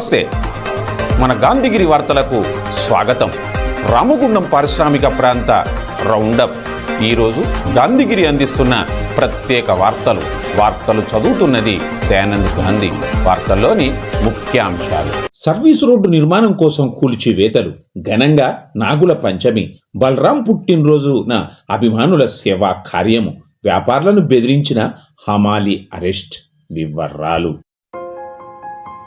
నమస్తే. మన గాంధీగిరి వార్తలకు స్వాగతం. రామగుండం పారిశ్రామిక ప్రాంత రౌండప్. ఈరోజు గాంధీగిరి అందిస్తున్న ప్రత్యేక వార్తలు. వార్తలు చదువుతున్నది దయానంద్ గాంధీ. వార్తల్లోని ముఖ్యాంశాలు. సర్వీస్ రోడ్డు నిర్మాణం కోసం కూల్చివేతలు. ఘనంగా నాగుల పంచమి. బలరాం పుట్టినరోజున అభిమానుల సేవా కార్యము. వ్యాపారులను బెదిరించిన హమాలి అరెస్ట్ వివరాలు.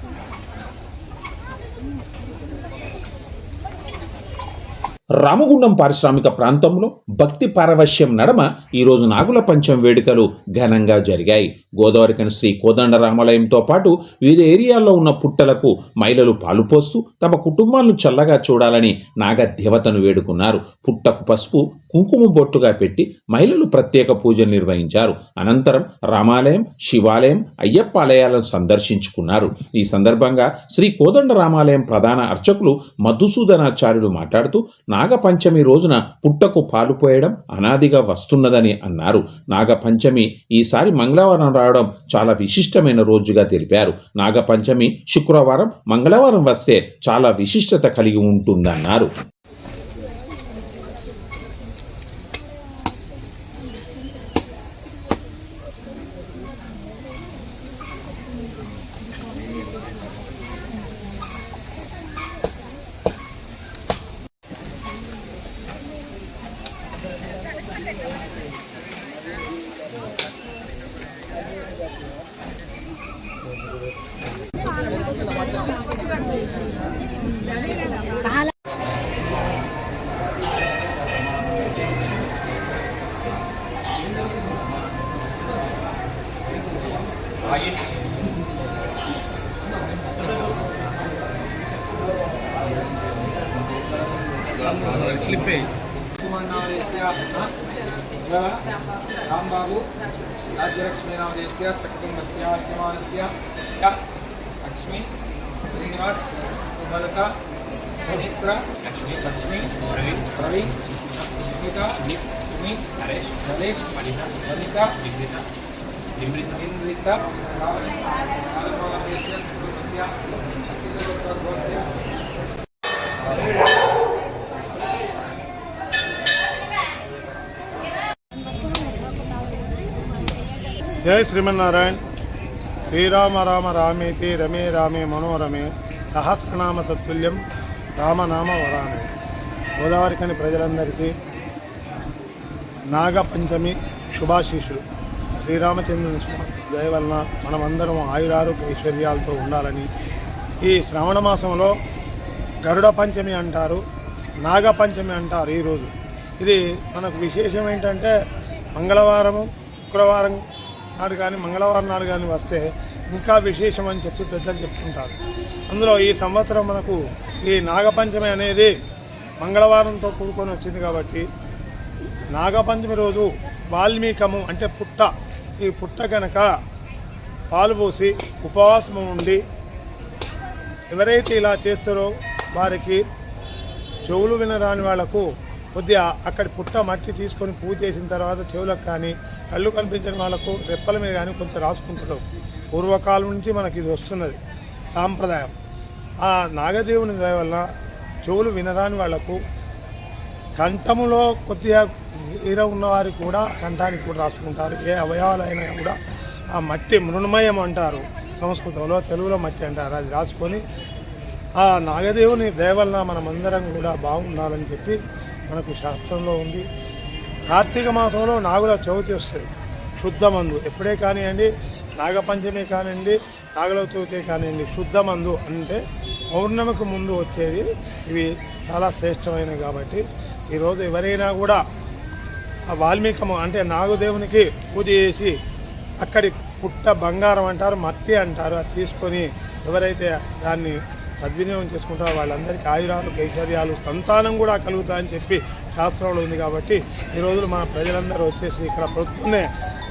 Hum. Ramagundam పారిశ్రామిక ప్రాంతంలో భక్తి పారవశ్యం నడమ ఈరోజు నాగుల పంచం వేడుకలు ఘనంగా జరిగాయి. గోదావరికని శ్రీ కోదండరామాలయంతో పాటు వివిధ ఏరియాల్లో ఉన్న పుట్టలకు మహిళలు పాలుపోస్తూ తమ కుటుంబాలను చల్లగా చూడాలని నాగ దేవతను వేడుకున్నారు. పుట్టకు పసుపు కుంకుమ బొట్టుగా పెట్టి మహిళలు ప్రత్యేక పూజలు నిర్వహించారు. అనంతరం రామాలయం శివాలయం అయ్యప్ప ఆలయాలను సందర్శించుకున్నారు. ఈ సందర్భంగా శ్రీ కోదండ రామాలయం ప్రధాన అర్చకులు మధుసూదనాచార్యులు మాట్లాడుతూ నాగపంచమి రోజున పుట్టకు పాలు పోయడం అనాదిగా వస్తున్నదని అన్నారు. నాగపంచమి ఈసారి మంగళవారం రావడం చాలా విశిష్టమైన రోజుగా తెలిపారు. నాగపంచమి శుక్రవారం మంగళవారం వస్తే చాలా విశిష్టత కలిగి ఉంటుందన్నారు. లక్ష్మి లక్ష్మి రవి రవి స్మిత సుమి నరేష్ నరేష్ వనిత వనిత నిమ్రిత నిమ్రిత నిమ్రిత నామదేశ్య సకుటుంబస్య అచ్యుతగోత్రోద్భవస్య జై శ్రీమన్నారాయణ శ్రీరామ రామ రామేతి రమే రామే మనోరమే సహస్రనామ తత్తుల్యం రామనామ వరాణం గోదావరి కని ప్రజలందరికీ నాగపంచమి శుభాశీషులు శ్రీరామచంద్రుని స్వామి దయ వలన మనమందరం ఆయురారోగ్య ఐశ్వర్యాలతో ఉండాలని ఈ శ్రావణ మాసంలో గరుడ పంచమి అంటారు నాగపంచమి అంటారు ఈరోజు ఇది మనకు విశేషం ఏంటంటే మంగళవారము శుక్రవారం నాడు కానీ మంగళవారం నాడు కానీ వస్తే ఇంకా విశేషం అని చెప్పి పెద్దలు చెప్తుంటారు. అందులో ఈ సంవత్సరం మనకు ఈ నాగపంచమి అనేది మంగళవారంతో కూడుకొని వచ్చింది కాబట్టి నాగపంచమి రోజు వాల్మీకము అంటే పుట్ట. ఈ పుట్ట కనుక పాలు పోసి ఉపవాసం ఉండి ఎవరైతే ఇలా చేస్తారో వారికి చెవులు వినరాని వాళ్ళకు కొద్దిగా అక్కడి పుట్ట మట్టి తీసుకొని పూజ చేసిన తర్వాత చెవులకు కానీ కళ్ళు కనిపించని వాళ్ళకు రెప్పల మీద కానీ కొంచెం రాసుకుంటారు. పూర్వకాలం నుంచి మనకి ఇది వస్తున్నది సాంప్రదాయం. ఆ నాగదేవుని దయ వల్ల చెవులు వినరాని వాళ్ళకు కంఠములో కొద్దిగా ఈర ఉన్నవారికి కూడా కంఠానికి కూడా రాసుకుంటారు. ఏ అవయవాలైనా కూడా ఆ మట్టి మృణమయం అంటారు. సంస్కృతంలో తెలుగులో మట్టి అంటారు. అది రాసుకొని ఆ నాగదేవుని దయ మనమందరం కూడా బాగుండాలని చెప్పి మనకు శాస్త్రంలో ఉంది. కార్తీక మాసంలో నాగుల చవితి వస్తుంది. శుద్ధమందు. ఎప్పుడే కానివ్వండి నాగపంచమి కానివ్వండి నాగుల కానీ కానివ్వండి శుద్ధ మందు అంటే పౌర్ణమికి ముందు వచ్చేది ఇవి చాలా శ్రేష్టమైనవి కాబట్టి ఈరోజు ఎవరైనా కూడా ఆ వాల్మీకము అంటే నాగదేవునికి పూజ చేసి అక్కడి పుట్ట బంగారం అంటారు మట్టి అంటారు అది తీసుకొని ఎవరైతే దాన్ని సద్వినియోగం చేసుకుంటారో వాళ్ళందరికీ ఆయురాలు ఐశ్వర్యాలు సంతానం కూడా కలుగుతాయని చెప్పి శాస్త్రంలో ఉంది కాబట్టి ఈ రోజులు మన ప్రజలందరూ వచ్చేసి ఇక్కడ ప్రొద్దున్నే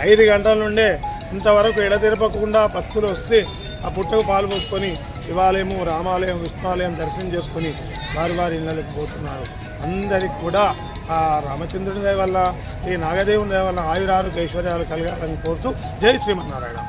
ఐదు గంటల నుండే ఇంతవరకు ఎడతెరపకుండా భక్తులు వస్తే ఆ పుట్టకు పాలు పోసుకొని శివాలయము రామాలయం విష్ణాలయం దర్శనం చేసుకొని వారి వారి ఇళ్ళకి పోతున్నారు. అందరికి కూడా ఆ రామచంద్రుని దయ వల్ల ఈ నాగదేవుని దయ వల్ల ఆయురారు ఐశ్వర్యాలు కలగాలని కోరుతూ జై శ్రీమన్నారాయణ.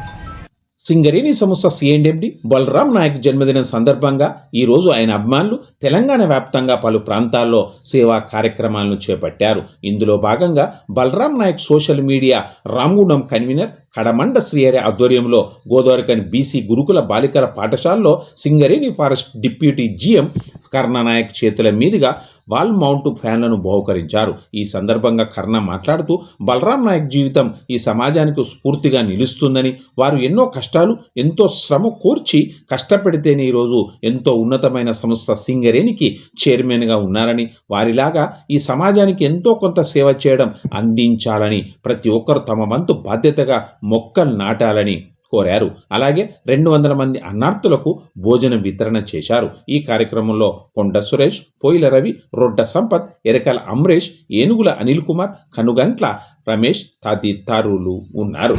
సింగరేణి సంస్థ సిఎండ్ఎండి బలరాం నాయక్ జన్మదినం సందర్భంగా ఈ రోజు ఆయన అభిమానులు తెలంగాణ వ్యాప్తంగా పలు ప్రాంతాల్లో సేవా కార్యక్రమాలను చేపట్టారు. ఇందులో భాగంగా Balaram Naik social media Ramagundam convener Kadamanda Srihari ఆధ్వర్యంలో గోదావరికని బీసీ గురుకుల బాలికల పాఠశాలలో Singareni forest deputy GM Karnanaik చేతుల మీదుగా వాల్ మౌంట్ ఫ్యాన్లను బహుకరించారు. ఈ సందర్భంగా కర్ణ మాట్లాడుతూ బలరాం నాయక్ జీవితం ఈ సమాజానికి స్ఫూర్తిగా నిలుస్తుందని వారు ఎన్నో కష్టాలు ఎంతో శ్రమ కోర్చి కష్టపెడితేనే ఈరోజు ఎంతో ఉన్నతమైన సంస్థ సింగరేణికి చైర్మన్గా ఉన్నారని వారిలాగా ఈ సమాజానికి ఎంతో కొంత సేవ చేయడం అందించాలని ప్రతి ఒక్కరు తమ వంతు బాధ్యతగా మొక్కలు నాటాలని కోరారు. అలాగే రెండు వందల మంది అన్నార్థులకు భోజనం వితరణ చేశారు. ఈ కార్యక్రమంలో కొండ సురేష్ పోయిల రవి రొడ్డ సంపత్ ఎరకల అమరేష్ ఏనుగుల అనిల్ కుమార్ కనుగంట్ల రమేష్ తదితరులు ఉన్నారు.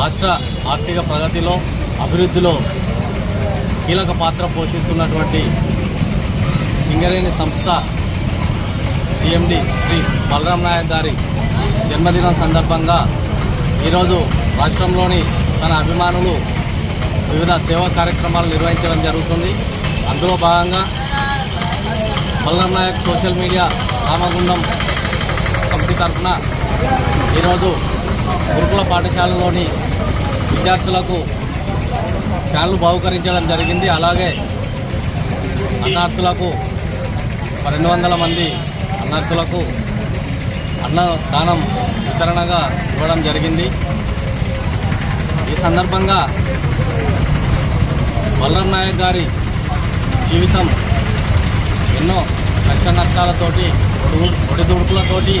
రాష్ట్ర ఆర్థిక ప్రగతిలో అభివృద్ధిలో కీలక పాత్ర పోషిస్తున్నటువంటి సింగరేణి సంస్థ సిఎండి శ్రీ బలరాం నాయక్ గారి జన్మదినం సందర్భంగా ఈరోజు రాష్ట్రంలోని తన అభిమానులు వివిధ సేవా కార్యక్రమాలు నిర్వహించడం జరుగుతుంది. అందులో భాగంగా Balaram Naik social media Ramagundam committee తరఫున ఈరోజు గురుకుల పాఠశాలలోని విద్యార్థులకు ఫ్యాన్లు బహుకరించడం జరిగింది. అలాగే అన్నార్థులకు రెండు వందల మంది అన్నార్థులకు అన్నదానం వితరణగా ఇవ్వడం జరిగింది. ఈ సందర్భంగా బలరాం నాయక్ గారి జీవితం ఎన్నో కష్ట నష్టాలతోటి ఒడిదుడుకులతోటి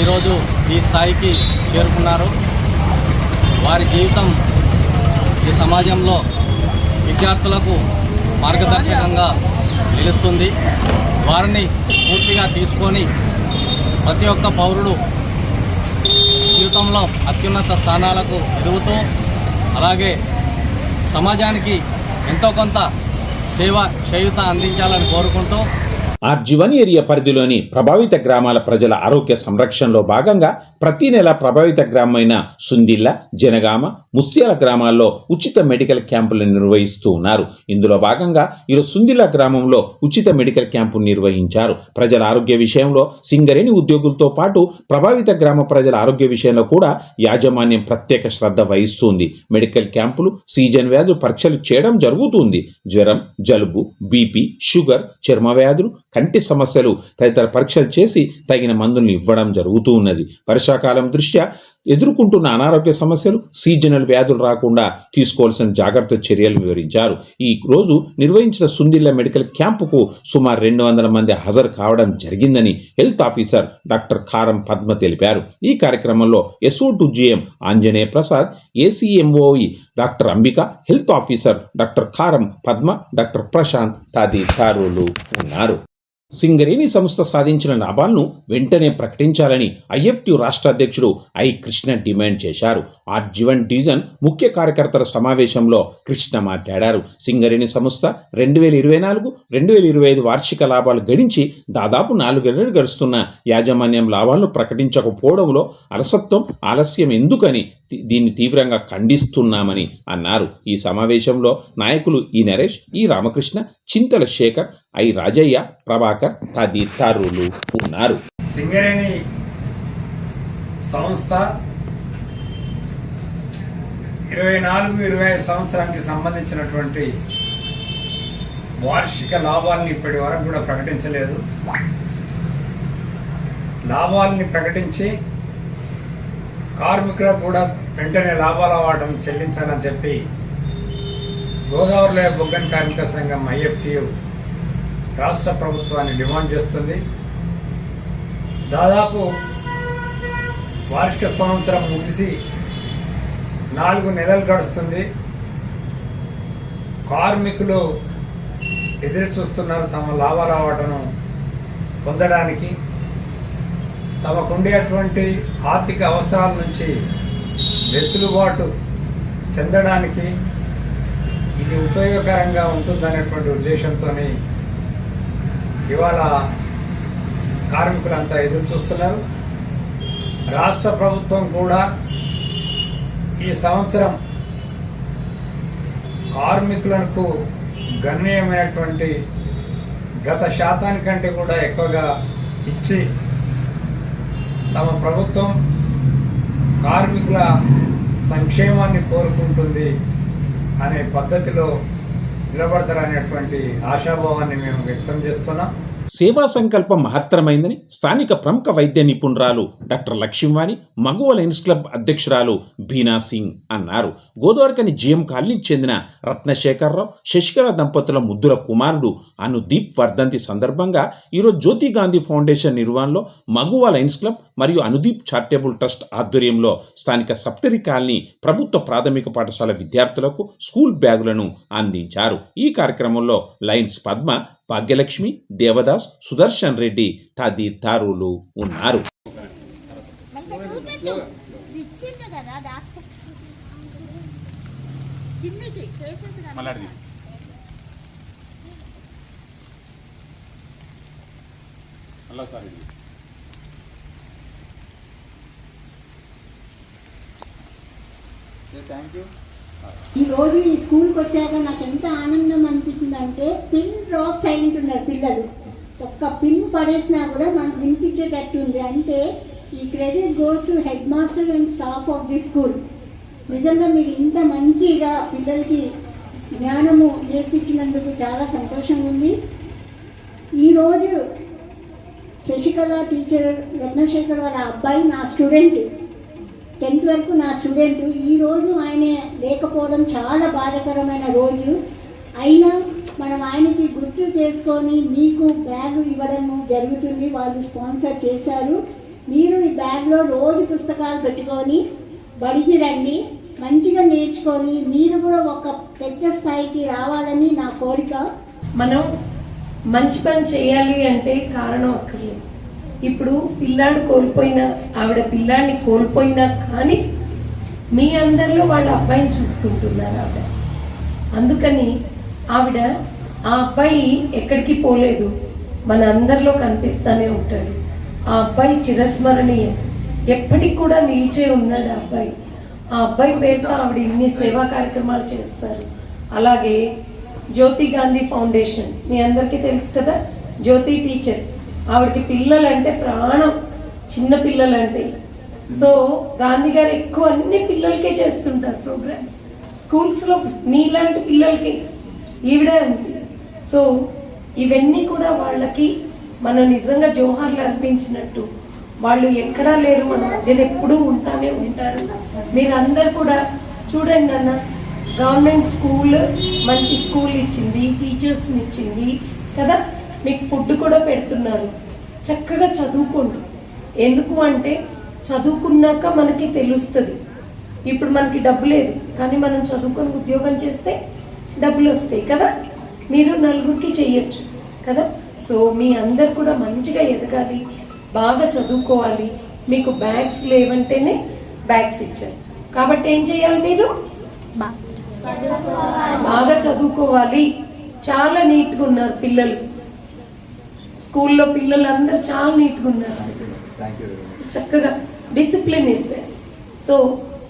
ఈరోజు ఈ స్థాయికి చేరుకున్నారు. వారి జీవితం ఈ సమాజంలో విద్యార్థులకు మార్గదర్శకంగా నిలుస్తుంది. వారిని పూర్తిగా తీసుకొని ప్రతి ఒక్క పౌరుడు జీవితంలో అత్యున్నత స్థానాలకు ఎదుగుతూ అలాగే సమాజానికి ఎంతో కొంత సేవ చేయుత అందించాలని కోరుకుంటూ ఆర్జీవన్ ఏరియా పరిధిలోని ప్రభావిత గ్రామాల ప్రజల ఆరోగ్య సంరక్షణలో భాగంగా ప్రతి నెల ప్రభావిత గ్రామమైన సుందిల్ల జనగామ ముస్యాల గ్రామాల్లో ఉచిత మెడికల్ క్యాంపులను నిర్వహిస్తూ ఉన్నారు. ఇందులో భాగంగా ఈరోజు సుందిల్ల గ్రామంలో ఉచిత మెడికల్ క్యాంపు నిర్వహించారు. ప్రజల ఆరోగ్య విషయంలో సింగరేణి ఉద్యోగులతో పాటు ప్రభావిత గ్రామ ప్రజల ఆరోగ్య విషయంలో కూడా యాజమాన్యం ప్రత్యేక శ్రద్ధ వహిస్తుంది. మెడికల్ క్యాంపులు సీజన్ వ్యాధులు పరీక్షలు చేయడం జరుగుతుంది. జ్వరం జలుబు బీపీ షుగర్ చర్మ వ్యాధులు కంటి సమస్యలు తదితర పరీక్షలు చేసి తగిన మందులను ఇవ్వడం జరుగుతూ ఉన్నది. వర్షాకాలం దృష్ట్యా ఎదుర్కొంటున్న అనారోగ్య సమస్యలు సీజనల్ వ్యాధులు రాకుండా తీసుకోవాల్సిన జాగ్రత్త చర్యలు వివరించారు. ఈ రోజు నిర్వహించిన సుందిల్ల మెడికల్ క్యాంపుకు సుమారు రెండు వందల మంది హాజరు కావడం జరిగిందని health officer doctor Karam Padma తెలిపారు. ఈ కార్యక్రమంలో SO to GM Anjaneya Prasad ACMOE doctor Ambika health officer doctor Karam Padma doctor Prashanth తదితరులు ఉన్నారు. సింగరేణి సంస్థ సాధించిన లాభాలను వెంటనే ప్రకటించాలని ఐఎఫ్టి రాష్ట్ర అధ్యక్షుడు ఐ. కృష్ణ డిమాండ్ చేశారు. ఆర్జీవన్ డివిజన్ ముఖ్య కార్యకర్తల సమావేశంలో కృష్ణ మాట్లాడారు. సింగరేణి సంస్థ రెండు వేల ఇరవై నాలుగు రెండు వేల ఇరవై ఐదు వార్షిక లాభాలు గడించి దాదాపు నాలుగేళ్ళు గడుస్తున్న యాజమాన్యం లాభాలను ప్రకటించకపోవడంలో అలసత్వం ఆలస్యం ఎందుకని దీన్ని తీవ్రంగా ఖండిస్తున్నామని అన్నారు. ఈ సమావేశంలో నాయకులు E Naresh E Ramakrishna Chintala Shekhar I. Rajaiah Prabhakar తదితరులు ఉన్నారు. సింగరేణి సంస్థ ఇరవై నాలుగు ఇరవై ఐదు సంవత్సరానికి సంబంధించినటువంటి వార్షిక లాభాలను ఇప్పటి వరకు కూడా ప్రకటించలేదు. లాభాలని ప్రకటించి కార్మికులకు కూడా వెంటనే లాభాల వాటం చెల్లించాలని చెప్పి గోదావరిలో బొగ్గన్ కార్మిక సంఘం ఐఎఫ్టియు రాష్ట్ర ప్రభుత్వాన్ని డిమాండ్ చేస్తుంది. దాదాపు వార్షిక సంవత్సరం ముగిసి నాలుగు నెలలు గడుస్తుంది. కార్మికులు ఎదురు చూస్తున్నారు తమ లాభరావటను పొందడానికి. తమకుండేటువంటి ఆర్థిక అవసరాల నుంచి వెసులుబాటు చెందడానికి ఇది ఉపయోగకరంగా ఉంటుందనేటువంటి ఉద్దేశంతో ఇవాళ కార్మికులంతా ఎదురు చూస్తున్నారు. రాష్ట్ర ప్రభుత్వం కూడా ఈ సంవత్సరం కార్మికులకు గణనీయమైనటువంటి గత శాతానికంటే కూడా ఎక్కువగా ఇచ్చి తమ ప్రభుత్వం కార్మికుల సంక్షేమాన్ని కోరుకుంటుంది అనే పద్ధతిలో నిలబడతారనేటువంటి ఆశాభావాన్ని మేము వ్యక్తం చేస్తున్నాం. సేవా సంకల్పం మహత్తరమైందని స్థానిక ప్రముఖ వైద్య నిపుణురాలు doctor Lakshmivani Maguva Lions Club అధ్యక్షురాలు బీనా సింగ్ అన్నారు. గోదావరికని జిఎం కాలనీకి చెందిన రత్నశేఖరరావు శశికళ దంపతుల ముద్దుల కుమారుడు అనుదీప్ వర్ధంతి సందర్భంగా ఈరోజు జ్యోతి గాంధీ ఫౌండేషన్ నిర్వహణలో మగువ లయన్స్ క్లబ్ మరియు అనుదీప్ చారిటబుల్ ట్రస్ట్ ఆధ్వర్యంలో స్థానిక సప్తరి కాలనీ ప్రభుత్వ ప్రాథమిక పాఠశాల విద్యార్థులకు స్కూల్ బ్యాగులను అందించారు. ఈ కార్యక్రమంలో లయన్స్ పద్మ భాగ్యలక్ష్మి దేవదాస్ సుదర్శన్ రెడ్డి తదితరులు ఉన్నారు. చూపెట్టు. ఇది. ఇచ్చిండ్రు కదా ఈ రోజు ఈ స్కూల్కి వచ్చాక నాకు ఎంత ఆనందం అనిపించింది అంటే పిన్ డ్రాప్ సైలెంట్ ఉన్నారు పిల్లలు. ఒక్క పిన్ పడేసినా కూడా మనకు వినిపించేటట్టు ఉంది అంటే ఈ credit goes to head master and staff of the school నిజంగా మీరు ఇంత మంచిగా పిల్లలకి జ్ఞానము నేర్పించినందుకు చాలా సంతోషంగా ఉంది. ఈరోజు శశికళ టీచర్ రత్నశేఖర్ వాళ్ళ అబ్బాయి నా స్టూడెంట్ టెన్త్ వరకు నా స్టూడెంట్. ఈ రోజు ఆయన లేకపోవడం చాలా బాధకరమైన రోజు. అయినా మనం ఆయనకి గుర్తు చేసుకొని మీకు బ్యాగ్ ఇవ్వడం జరుగుతుంది. వాళ్ళు స్పాన్సర్ చేశారు. మీరు ఈ బ్యాగ్లో రోజు పుస్తకాలు పెట్టుకొని బడికి రండి. మంచిగా నేర్చుకొని మీరు కూడా ఒక పెద్ద స్థాయికి రావాలని నా కోరిక. మనం మంచి పని చేయాలి అంటే కారణం అక్కర్లేదు ఇప్పుడు పిల్లాడు కోల్పోయిన ఆవిడ పిల్లాడిని కోల్పోయినా కానీ మీ అందరిలో వాళ్ళ అబ్బాయిని చూసుకుంటున్నారు ఆవిడ. అందుకని ఆవిడ ఆ అబ్బాయి ఎక్కడికి పోలేదు. మన అందరిలో కనిపిస్తానే ఉంటాడు. ఆ అబ్బాయి చిరస్మరణీయం. ఎప్పటికి కూడా నిలిచే ఉన్నాడు ఆ అబ్బాయి. ఆ అబ్బాయి పేరుతో ఆవిడ ఇన్ని సేవా కార్యక్రమాలు చేస్తారు. అలాగే జ్యోతి గాంధీ ఫౌండేషన్. మీ అందరికీ తెలుసు కదా? జ్యోతి టీచర్. ఆవిడకి పిల్లలంటే ప్రాణం చిన్న పిల్లలంటే. సో గాంధీ గారు ఎక్కువ అన్ని పిల్లలకే చేస్తుంటారు ప్రోగ్రామ్స్. స్కూల్స్లో మీలాంటి పిల్లలకి. ఈవిడే అంది సో ఇవన్నీ కూడా వాళ్ళకి మనం నిజంగా జోహార్లు అర్పించినట్టు. వాళ్ళు ఎక్కడా లేరు మన మధ్యన ఎప్పుడూ ఉంటానే ఉంటారు. మీరందరు కూడా చూడండి అన్న గవర్నమెంట్ స్కూల్ మంచి స్కూల్ ఇచ్చింది టీచర్స్ ఇచ్చింది కదా. మీకు ఫుడ్ కూడా పెడుతున్నారు. చక్కగా చదువుకోండి. ఎందుకు అంటే చదువుకున్నాక మనకి తెలుస్తుంది. ఇప్పుడు మనకి డబ్బు లేదు కానీ మనం చదువుకొని ఉద్యోగం చేస్తే డబ్బులు వస్తాయి కదా? మీరు నలుగురికి చెయ్యొచ్చు కదా? సో మీ అందరు కూడా మంచిగా ఎదగాలి బాగా చదువుకోవాలి. మీకు బ్యాగ్స్ లేవంటేనే బ్యాగ్స్ ఇచ్చారు. కాబట్టి ఏం చేయాలి మీరు? బాగా చదువుకోవాలి. చాలా నీట్గా ఉన్నారు పిల్లలు. స్కూల్లో పిల్లలందరూ చాలా నీట్గా ఉన్నారు చక్కగా డిసిప్లిన్ ఇస్తే సో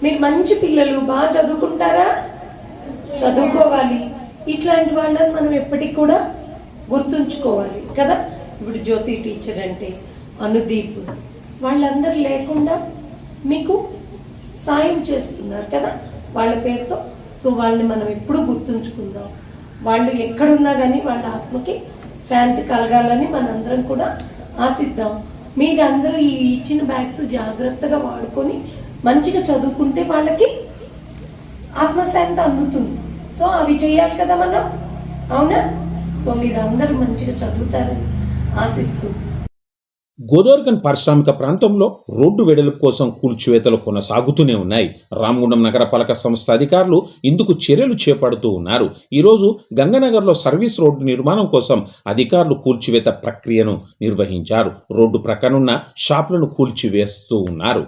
మీరు మంచి పిల్లలు బాగా చదువుకుంటారా? చదువుకోవాలి. ఇట్లాంటి వాళ్ళని మనం ఎప్పటికి కూడా గుర్తుంచుకోవాలి కదా? ఇప్పుడు జ్యోతి టీచర్ అంటే అనుదీప్. వాళ్ళందరూ లేకుండా మీకు సాయం చేస్తున్నారు కదా? వాళ్ళ పేరుతో. సో వాళ్ళని మనం ఎప్పుడూ గుర్తుంచుకుందాం. వాళ్ళు ఎక్కడున్నా కానీ వాళ్ళ ఆత్మకి శాంతి కలగాలని మనందరం కూడా ఆశిద్దాం. మీరందరూ ఈ ఇచ్చిన బ్యాగ్స్ జాగ్రత్తగా వాడుకొని మంచిగా చదువుకుంటే వాళ్ళకి ఆత్మశాంతి అందుతుంది. సో అవి చేయాలి కదా మనం? అవునా? సో మీరందరూ మంచిగా చదువుతారని ఆశిస్తుంది గోదావరికన్ పారిశ్రామిక ప్రాంతంలో రోడ్డు వెడల్పు కోసం కూల్చివేతలు కొనసాగుతూనే ఉన్నాయి. రామగుండం నగరపాలక సంస్థ అధికారులు ఇందుకు చర్యలు చేపడుతూ ఉన్నారు. ఈరోజు గంగనగర్లో సర్వీస్ రోడ్డు నిర్మాణం కోసం అధికారులు కూల్చివేత ప్రక్రియను నిర్వహించారు. రోడ్డు ప్రక్కనున్న షాపులను కూల్చివేస్తూ ఉన్నారు.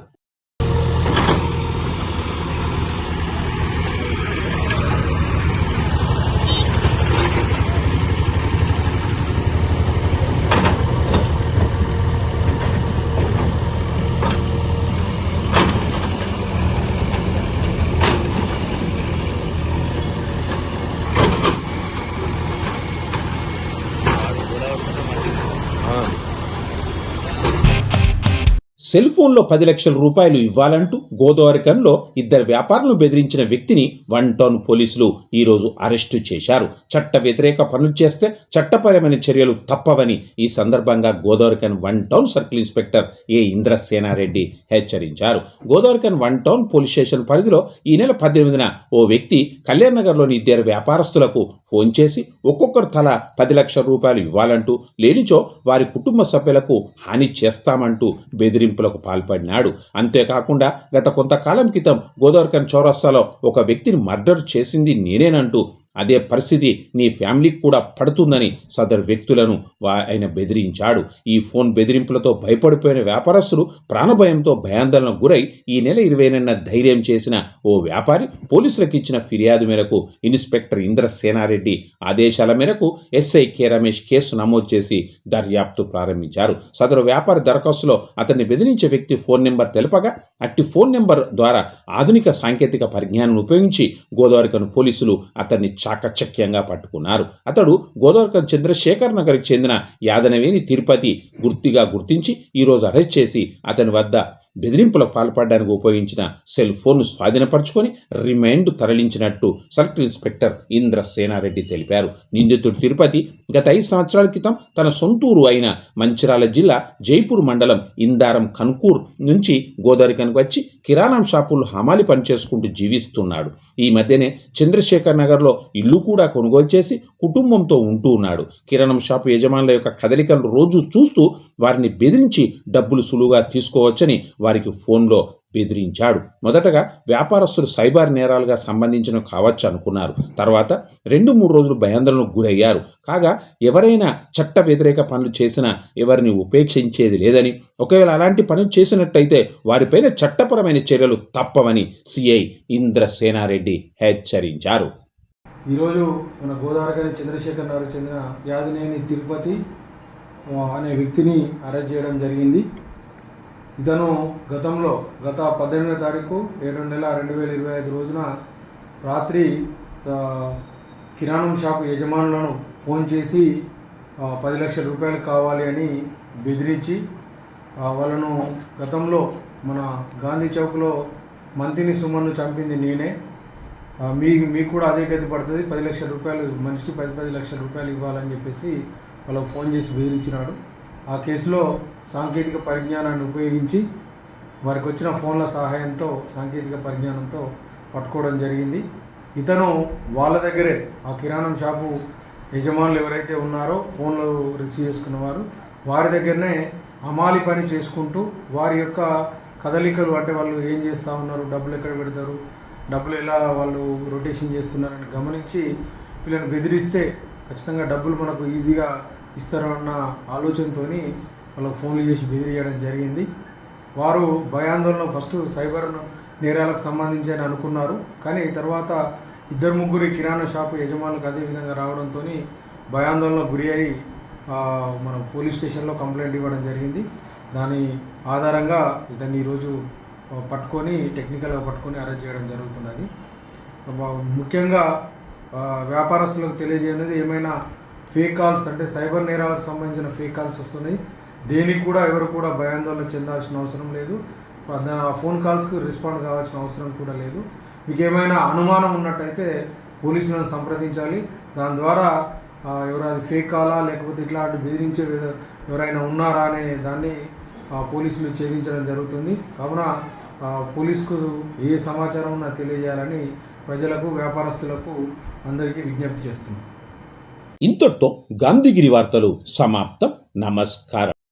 సెల్ ఫోన్లో పది లక్షల రూపాయలు ఇవ్వాలంటూ గోదావరికంలో ఇద్దరు వ్యాపారులను బెదిరించిన వ్యక్తిని వన్ టౌన్ పోలీసులు ఈరోజు అరెస్టు చేశారు. చట్ట వ్యతిరేక పనులు చేస్తే చట్టపరమైన చర్యలు తప్పవని ఈ సందర్భంగా Godavarikhani one town circle inspector A Indrasena Reddy హెచ్చరించారు. Godavarikhani one town police station పరిధిలో ఈ నెల పద్దెనిమిదిన ఓ వ్యక్తి కళ్యాణ్ నగర్లోని ఇద్దరు వ్యాపారస్తులకు ఫోన్ చేసి ఒక్కొక్కరు తల పది లక్షల రూపాయలు ఇవ్వాలంటూ లేనిచో వారి కుటుంబ సభ్యులకు హాని చేస్తామంటూ బెదిరింపు వేధింపులకు పాల్పడినాడు. అంతేకాకుండా గత కొంతకాలం క్రితం గోదావరికన్ చౌరస్తాలో ఒక వ్యక్తిని మర్డర్ చేసింది నేనేనంటూ అదే పరిస్థితి నీ ఫ్యామిలీకి కూడా పడుతుందని సదరు వ్యక్తులను ఆయన బెదిరించాడు. ఈ ఫోన్ బెదిరింపులతో భయపడిపోయిన వ్యాపారస్తులు ప్రాణభయంతో భయాందోళనకు గురై ఈ నెల ఇరవైన ధైర్యం చేసిన ఓ వ్యాపారి పోలీసులకు ఇచ్చిన ఫిర్యాదు మేరకు ఇన్స్పెక్టర్ ఇంద్ర సేనారెడ్డి ఆదేశాల మేరకు ఎస్ఐ కె రమేష్ కేసు నమోదు చేసి దర్యాప్తు ప్రారంభించారు. సదరు వ్యాపారి దరఖాస్తులో అతన్ని బెదిరించే వ్యక్తి ఫోన్ నెంబర్ తెలపగా అట్టి ఫోన్ నెంబర్ ద్వారా ఆధునిక సాంకేతిక పరిజ్ఞానం ఉపయోగించి గోదావరికను పోలీసులు అతన్ని చాకచక్యంగా పట్టుకున్నారు. అతడు గోదావరికన్ చంద్రశేఖర్ నగర్కి చెందిన యాదనవేని తిరుపతి గుర్తిగా గుర్తించి ఈరోజు అరెస్ట్ చేసి అతని వద్ద బెదిరింపులకు పాల్పడడానికి ఉపయోగించిన సెల్ ఫోన్ను స్వాధీనపరుచుకొని రిమైండ్ తరలించినట్టు సర్కిల్ ఇన్స్పెక్టర్ ఇంద్ర సేనారెడ్డి తెలిపారు. నిందితుడు తిరుపతి గత ఐదు సంవత్సరాల క్రితం తన సొంతూరు అయిన మంచిరాల జిల్లా జైపూర్ మండలం ఇందారం కన్కూర్ నుంచి గోదావరికన్కు వచ్చి కిరాణం షాపులు హమాలి పని చేసుకుంటూ జీవిస్తున్నాడు. ఈ మధ్యనే చంద్రశేఖర్ నగర్లో ఇల్లు కూడా కొనుగోలు చేసి కుటుంబంతో ఉంటూ ఉన్నాడు. కిరాణం షాపు యజమానుల యొక్క కదలికలను రోజు చూస్తూ వారిని బెదిరించి డబ్బులు సులువుగా తీసుకోవచ్చని వారికి ఫోన్లో బెదిరించాడు. మొదటగా వ్యాపారస్తులు సైబర్ నేరాలుగా సంబంధించిన కావచ్చు అనుకున్నారు. తర్వాత రెండు మూడు రోజులు భయాందోళనకు గురయ్యారు. కాగా ఎవరైనా చట్ట వ్యతిరేక పనులు చేసినా ఎవరిని ఉపేక్షించేది లేదని ఒకవేళ అలాంటి పనులు చేసినట్టయితే వారిపైన చట్టపరమైన చర్యలు తప్పవని సిఐ ఇంద్రసేనారెడ్డి హెచ్చరించారు. ఈరోజు మన గోదావరి గారి చంద్రశేఖర్ గారికి చెందిన యాదినేని తిరుపతి అనే వ్యక్తిని అరెస్ట్ చేయడం జరిగింది. ఇతను గతంలో గత పద్దెనిమిదో తారీఖు ఏడు నెల రెండు వేల ఇరవై ఐదు రోజున రాత్రి కిరాణం షాపు యజమానులను ఫోన్ చేసి పది లక్షల రూపాయలు కావాలి అని బెదిరించి వాళ్ళను గతంలో మన గాంధీ చౌక్లో మంతిని సుమన్ను చంపింది నేనే. మీ మీకు కూడా అదే గతి పడుతుంది. పది లక్షల రూపాయలు మనిషికి పది పది లక్షల రూపాయలు ఇవ్వాలని చెప్పేసి వాళ్ళకు ఫోన్ చేసి బెదిరించినాడు. ఆ కేసులో సాంకేతిక పరిజ్ఞానాన్ని ఉపయోగించి వారికి వచ్చిన ఫోన్ల సహాయంతో సాంకేతిక పరిజ్ఞానంతో పట్టుకోవడం జరిగింది. ఇతను వాళ్ళ దగ్గరే ఆ కిరాణం షాపు యజమానులు ఎవరైతే ఉన్నారో ఫోన్లు రిసీవ్ చేసుకున్నవారు వారి దగ్గరనే అమాలి పని చేసుకుంటూ వారి యొక్క కదలికలు అంటే వాళ్ళు ఏం చేస్తూ ఉన్నారు డబ్బులు ఎక్కడ పెడతారు డబ్బులు ఎలా వాళ్ళు రొటేషన్ చేస్తున్నారని గమనించి వీళ్ళని బెదిరిస్తే ఖచ్చితంగా డబ్బులు మనకు ఈజీగా ఇస్తారన్న ఆలోచనతోని వాళ్ళకు ఫోన్లు చేసి బెదిరియడం జరిగింది. వారు భయాందోళన ఫస్ట్ సైబర్ నేరాలకు సంబంధించి అని అనుకున్నారు. కానీ తర్వాత ఇద్దరు ముగ్గురు కిరాణా షాపు యజమానులకు అదే విధంగా రావడంతో భయాందోళన గురి అయి మన మనం పోలీస్ స్టేషన్లో కంప్లైంట్ ఇవ్వడం జరిగింది. దాని ఆధారంగా ఇతన్ని ఈరోజు పట్టుకొని టెక్నికల్గా పట్టుకొని అరెస్ట్ చేయడం జరుగుతున్నది. ముఖ్యంగా వ్యాపారస్తులకు తెలియజేయనిది ఏమైనా ఫేక్ కాల్స్ అంటే సైబర్ నేరాలకు సంబంధించిన ఫేక్ కాల్స్ వస్తున్నాయి. దేనికి కూడా ఎవరు కూడా భయాందోళన చెందాల్సిన అవసరం లేదు. ఫోన్ కాల్స్కి రెస్పాండ్ కావాల్సిన అవసరం కూడా లేదు. మీకు ఏమైనా అనుమానం ఉన్నట్టయితే పోలీసులను సంప్రదించాలి. దాని ద్వారా ఎవరైనా ఫేక్ కాలా లేకపోతే ఇట్లాంటి బెదిరించే ఎవరైనా ఉన్నారా అనే దాన్ని పోలీసులు ఛేదించడం జరుగుతుంది. కావున పోలీసుకు ఏ సమాచారం ఉన్నా తెలియజేయాలని ప్రజలకు వ్యాపారస్తులకు అందరికీ విజ్ఞప్తి చేస్తున్నాం. ఇంతటితో గాంధీగిరి వార్తలు సమాప్తం. నమస్కారం.